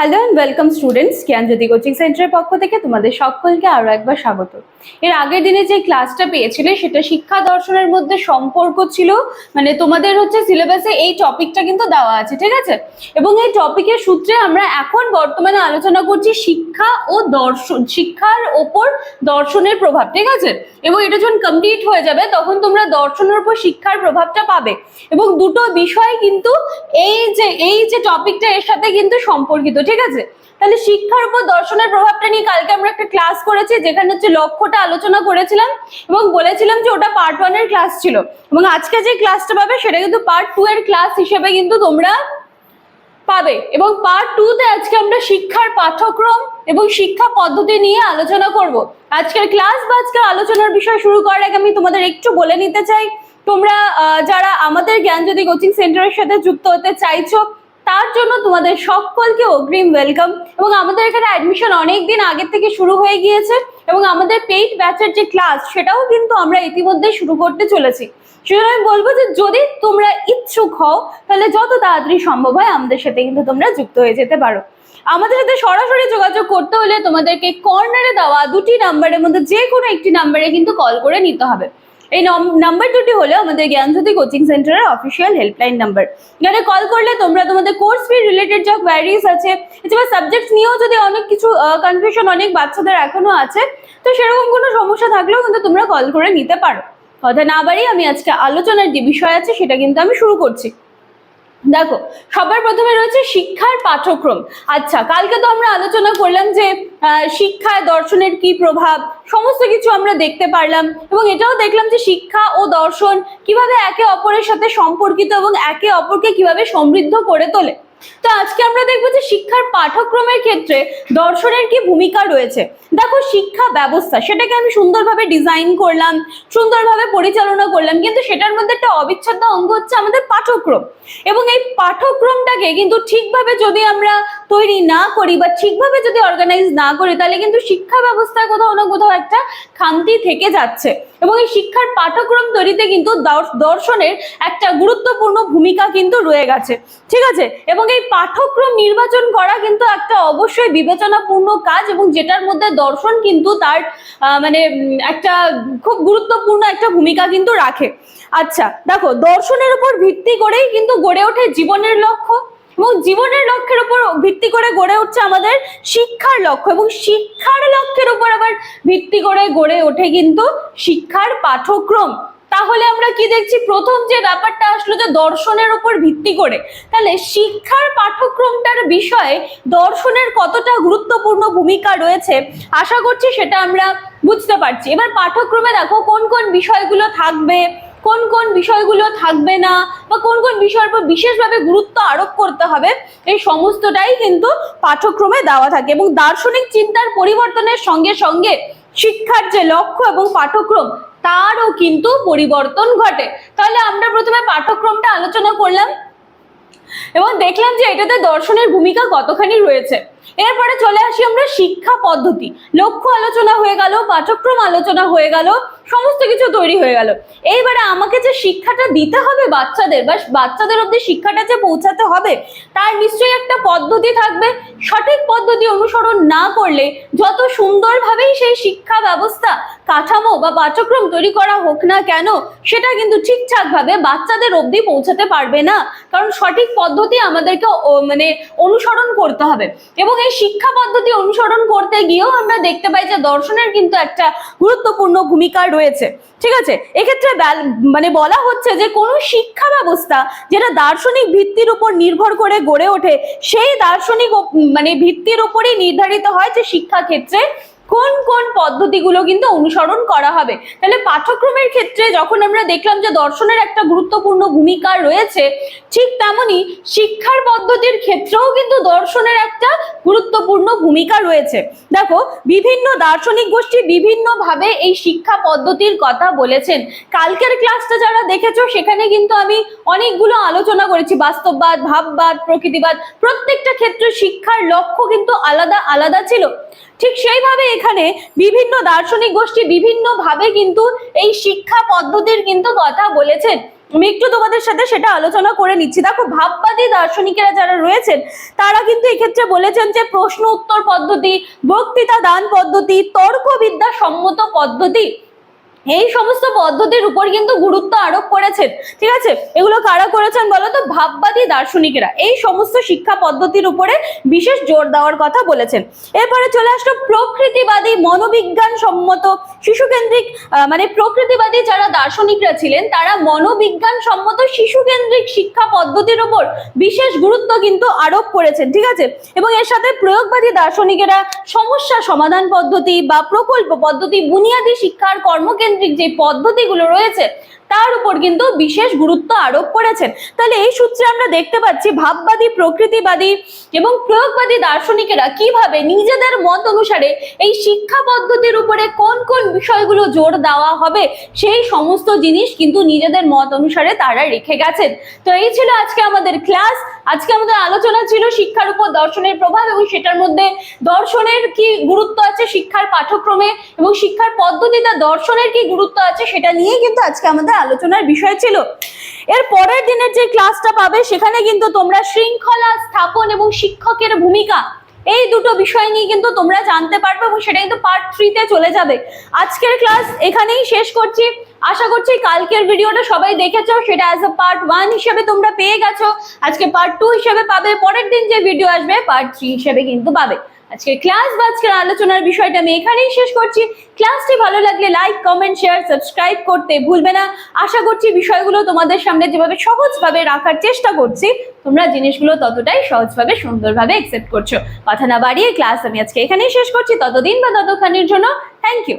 Hello and welcome students Gyanjyoti coaching সেন্টারের পক্ষ থেকে তোমাদের সকলকে আরও একবার স্বাগত। এর আগের দিনে যে ক্লাসটা পেয়েছিলে, সেটা শিক্ষা দর্শনের মধ্যে সম্পর্ক ছিল মানে তোমাদের হচ্ছে সিলেবাসে এই টপিকটা কিন্তু দেওয়া আছে, ঠিক আছে? এবং এই টপিকের সূত্রে আমরা এখন বর্তমানে আলোচনা করছি শিক্ষা ও দর্শন, শিক্ষার ওপর দর্শনের প্রভাব, ঠিক আছে? এবং এটা যখন কমপ্লিট হয়ে যাবে, তখন তোমরা দর্শনের উপর শিক্ষার প্রভাবটা পাবে। এবং দুটো বিষয় কিন্তু এই যে এই যে টপিকটা এর সাথে কিন্তু সম্পর্কিত ঠিক আছে? তাহলে শিক্ষার উপর দর্শনের প্রভাবটা নিয়ে কালকে আমরা একটা ক্লাস করেছি, যেখানে হচ্ছে লক্ষ্যটা আলোচনা করেছিলাম এবং বলেছিলাম যে ওটা পার্ট ওয়ানের ক্লাস ছিল। এবং আজকে যে ক্লাসটা পাবে, সেটা কিন্তু পার্ট টু এর ক্লাস হিসেবে কিন্তু তোমরা পাবে। এবং পার্ট টু তে আজকে আমরা শিক্ষার পাঠ্যক্রম এবং শিক্ষা পদ্ধতি নিয়ে আলোচনা করব। আজকের ক্লাস বা আজকের আলোচনার বিষয় শুরু করার আগে আমি তোমাদের একটু বলে নিতে চাই। তোমরা যারা আমাদের জ্ঞান জ্ঞানজ্যোতি কোচিং সেন্টারের সাথে যুক্ত হতে চাইছো তার জন্য তোমাদের সকলকে অগ্রিম ওয়েলকাম এবং আমাদের এখানে অ্যাডমিশন অনেক দিন আগের থেকে শুরু হয়ে গিয়েছে এবং আমাদের পেইড ব্যাচের যে ক্লাস সেটাও কিন্তু আমরা ইতিমধ্যে শুরু করতে চলেছি। সুতরাং আমি বলব যে যদি তোমরা ইচ্ছুক হও, তাহলে যত তাড়াতাড়ি সম্ভব হয় আমাদের সাথে কিন্তু তোমরা যুক্ত হয়ে যেতে পারো। আমাদের সাথে সরাসরি যোগাযোগ করতে হলে তোমাদেরকে কর্নারে দেওয়া দুটি নাম্বারের মধ্যে যে কোনো একটি নাম্বারে কিন্তু কল করে নিতে হবে। এই নাম্বার দুটি হলো আমাদের জ্ঞানজ্যোতি কোচিং সেন্টারের অফিসিয়াল হেল্পলাইন নাম্বার এখানে কল করলে তোমরা তোমাদের কোর্স ফি রিলেটেড যা কোয়ারিজ আছে, এছাড়া সাবজেক্ট নিয়েও যদি অনেক কিছু কনফিউশন অনেক বাচ্চাদের এখনও আছে, তো সেরকম কোনো সমস্যা থাকলেও কিন্তু তোমরা কল করে নিতে পারো। কথা না বাড়িয়ে আমি আজকে আলোচনার যে বিষয় আছে সেটা কিন্তু আমি শুরু করছি। দেখো, সবার প্রথমে রয়েছে শিক্ষার পাঠ্যক্রম। আচ্ছা কালকে তো আমরা আলোচনা করলাম যে শিক্ষায় দর্শনের কি প্রভাব সমস্ত কিছু আমরা দেখতে পারলাম এবং এটাও দেখলাম যে শিক্ষা ও দর্শন কীভাবে একে অপরের সাথে সম্পর্কিত এবং একে অপরকে কীভাবে সমৃদ্ধ করে তোলে। তো আজকে আমরা দেখব যে শিক্ষার পাঠ্যক্রমের ক্ষেত্রে দর্শনের কি ভূমিকা রয়েছে। দেখো, শিক্ষা ব্যবস্থা, সেটাকে আমি সুন্দরভাবে ডিজাইন করলাম, সুন্দরভাবে পরিচালনা করলাম, কিন্তু সেটার মধ্যে একটা অবিচ্ছেদ্য অঙ্গ হচ্ছে আমাদের পাঠ্যক্রম এবং এই পাঠ্যক্রমটাকে কিন্তু ঠিকভাবে যদি আমরা তৈরি না করি বা ঠিকভাবে যদি অর্গানাইজ না করি, তাহলে কিন্তু শিক্ষা ব্যবস্থায় কোথাও না কোথাও একটা খামতি থেকে যাচ্ছে। এবং এই শিক্ষার পাঠ্যক্রম তৈরিতে কিন্তু দর্শ- দর্শনের একটা গুরুত্বপূর্ণ ভূমিকা কিন্তু রয়ে গেছে। ঠিক আছে? এবং এই পাঠ্যক্রম নির্বাচন করা কিন্তু একটা অবশ্যই বিবেচনাপূর্ণ কাজ এবং যেটার মধ্যে দর্শন কিন্তু তার মানে একটা খুব গুরুত্বপূর্ণ একটা ভূমিকা কিন্তু রাখে। আচ্ছা দেখো, দর্শনের উপর ভিত্তি করেই কিন্তু গড়ে ওঠে জীবনের লক্ষ্য। এবং জীবনের লক্ষ্যের উপর ভিত্তি করে গড়ে উঠছে আমাদের শিক্ষার লক্ষ্য এবং শিক্ষার লক্ষ্যের উপর আবার ভিত্তি করে গড়ে ওঠে কিন্তু শিক্ষার পাঠ্যক্রম। তাহলে আমরা কি দেখছি? প্রথম যে ব্যাপারটা আসলো যে দর্শনের উপর ভিত্তি করে। তাহলে শিক্ষার পাঠ্যক্রমটার বিষয়ে দর্শনের কতটা গুরুত্বপূর্ণ ভূমিকা রয়েছে? আশা করছি সেটা আমরা বুঝতে পারছি। এবার পাঠ্যক্রমে দেখো কোন কোন বিষয়গুলো থাকবে কোন কোন বিষয়গুলো থাকবে না বা কোন কোন বিষয়ের উপর বিশেষভাবে গুরুত্ব আরোপ করতে হবে, এই সমস্তটাই কিন্তু পাঠ্যক্রমে দেওয়া থাকে এবং দার্শনিক চিন্তার পরিবর্তনের সঙ্গে সঙ্গে শিক্ষার যে লক্ষ্য এবং পাঠ্যক্রম, তারও কিন্তু পরিবর্তন ঘটে। তাহলে আমরা প্রথমে পাঠ্যক্রমটা আলোচনা করলাম এবং দেখলাম যে এটাতে দর্শনের ভূমিকা কতখানি রয়েছে। এরপরে চলে আসি আমরা শিক্ষা পদ্ধতি। লক্ষ্য আলোচনা হয়ে গেল, পাঠ্যক্রম আলোচনা হয়ে গেল, সমস্ত কিছু তৈরি হয়ে গেল। এইবারে আমাকে যে শিক্ষাটা দিতে হবে বাচ্চাদের, বা বাচ্চাদের অব্দি শিক্ষাটা যে পৌঁছাতে হবে, তার নিশ্চয়ই একটা পদ্ধতি থাকবে। সঠিক পদ্ধতি অনুসরণ না করলে যত সুন্দরভাবেই সেই শিক্ষা ব্যবস্থা, কাঠামো বা পাঠ্যক্রম তৈরি করা হোক না কেন, সেটা কিন্তু ঠিকঠাকভাবে বাচ্চাদের অবধি পৌঁছাতে পারবে না। কারণ সঠিক পদ্ধতি আমাদেরকে মানে অনুসরণ করতে হবে। এবং এই শিক্ষা পদ্ধতি অনুসরণ করতে গিয়েও আমরা দেখতে পাই যে দর্শনের কিন্তু একটা গুরুত্বপূর্ণ ভূমিকা রয়েছে। ঠিক আছে? এক্ষেত্রে মানে বলা হচ্ছে যে কোনো শিক্ষা ব্যবস্থা যেটা দার্শনিক ভিত্তির উপর নির্ভর করে গড়ে ওঠে, সেই দার্শনিক মানে ভিত্তির উপরেই নির্ধারিত হয় যে শিক্ষা ক্ষেত্রে কোন কোন পদ্ধতিগুলো কিন্তু অনুসরণ করা হবে? তাহলে পাঠ্যক্রমের ক্ষেত্রে যখন আমরা দেখলাম যে দর্শনের একটা গুরুত্বপূর্ণ ভূমিকা রয়েছে, ঠিক তেমনি শিক্ষার পদ্ধতির ক্ষেত্রেও কিন্তু দর্শনের একটা গুরুত্বপূর্ণ ভূমিকা রয়েছে। দেখো, বিভিন্ন দার্শনিক গোষ্ঠী বিভিন্নভাবে এই শিক্ষা পদ্ধতির কথা বলেছেন। কালকের ক্লাসটা যারা দেখেছ, সেখানে কিন্তু আমি অনেকগুলো আলোচনা করেছি। বাস্তববাদ, ভাববাদ, প্রকৃতিবাদ, প্রত্যেকটা ক্ষেত্রে শিক্ষার লক্ষ্য কিন্তু আলাদা আলাদা ছিল। ঠিক সেইভাবে এখানে বিভিন্ন দার্শনিক গোষ্ঠী বিভিন্নভাবে কিন্তু এই শিক্ষা পদ্ধতির কিন্তু কথা বলেছেন। আমি একটু তোমাদের সাথে সেটা আলোচনা করে নিচ্ছি। দেখো, ভাববাদী দার্শনিকেরা যারা রয়েছেন, তারা কিন্তু এক্ষেত্রে বলেছেন যে প্রশ্ন উত্তর পদ্ধতি, বক্তৃতা দান পদ্ধতি, তর্কবিদ্যা সম্মত পদ্ধতি এই সমস্ত পদ্ধতির উপর কিন্তু গুরুত্ব আরোপ করেছেন। ঠিক আছে? এগুলো কারা করেছেন বলো তো? ভাববাদী দার্শনিকেরা। এই সমস্ত শিক্ষা পদ্ধতির উপরে বিশেষ জোর দেওয়ার কথা বলেছেন। এরপরে চলে আসলো প্রকৃতিবাদী মনোবিজ্ঞান সম্মত শিশুকেন্দ্রিক মানে প্রকৃতিবাদী যারা দার্শনিকরা ছিলেন, তারা মনোবিজ্ঞান সম্মত শিশুকেন্দ্রিক শিক্ষা পদ্ধতির উপর বিশেষ গুরুত্ব কিন্তু আরোপ করেছেন। ঠিক আছে? এবং এর সাথে প্রয়োগবাদী দার্শনিকেরা সমস্যা সমাধান পদ্ধতি বা প্রকল্প পদ্ধতি, বুনিয়াদী শিক্ষার কর্মকেন্দ্রিক যে পদ্ধতিগুলো রয়েছে তার উপর কিন্তু বিশেষ গুরুত্ব আরোপ করেছেন। তাহলে এই সূত্রে আমরা দেখতে পাচ্ছি, ভাববাদী, প্রকৃতিবাদী এবং প্রয়োগবাদী দার্শনিকেরা কীভাবে নিজেদের মত অনুসারে এই শিক্ষা পদ্ধতির উপরে কোন কোন বিষয়গুলো জোর দেওয়া হবে, সেই সমস্ত জিনিস কিন্তু নিজেদের মত অনুসারে তারা রেখে গেছেন। তো এই ছিল আজকে আমাদের ক্লাস। আজকে আমাদের আলোচনা ছিল শিক্ষার উপর দর্শনের প্রভাব এবং সেটার মধ্যে দর্শনের কি গুরুত্ব আছে শিক্ষার পাঠ্যক্রমে এবং শিক্ষার পদ্ধতিতে দর্শনের কি গুরুত্ব আছে সেটা নিয়েই কিন্তু আজকে আমাদের আলোচনার বিষয় ছিল। এর পরের দিনের যে ক্লাসটা পাবে, সেখানে কিন্তু তোমরা শৃঙ্খলা স্থাপন এবং শিক্ষকের ভূমিকা, এই দুটো বিষয় নিয়ে কিন্তু তোমরা জানতে পারবে এবং সেটা কিন্তু পার্ট থ্রিতে চলে যাবে। আজকের ক্লাস এখানেই শেষ করছি। আশা করছি কালকের ভিডিওটা সবাই দেখেছ। সেটা অ্যাজ এ পার্ট ওয়ান হিসেবে তোমরা পেয়ে গেছো। আজকে পার্ট টু হিসেবে পাবে। পরের দিন যে ভিডিও আসবে পার্ট থ্রি হিসেবে কিন্তু পাবে। আজকের ক্লাস বা আজকের আলোচনার বিষয়টা আমি এখানেই শেষ করছি। ক্লাসটি ভালো লাগলে লাইক কমেন্ট শেয়ার সাবস্ক্রাইব করতে ভুলবে না। আশা করছি বিষয়গুলো তোমাদের সামনে যেভাবে সহজভাবে রাখার চেষ্টা করছি, তোমরা জিনিসগুলো ততটাই সহজভাবে, সুন্দরভাবে একসেপ্ট করছ। কথা না বাড়িয়ে ক্লাস আমি আজকে এখানেই শেষ করছি। ততদিন বা ততক্ষণের জন্য থ্যাংক ইউ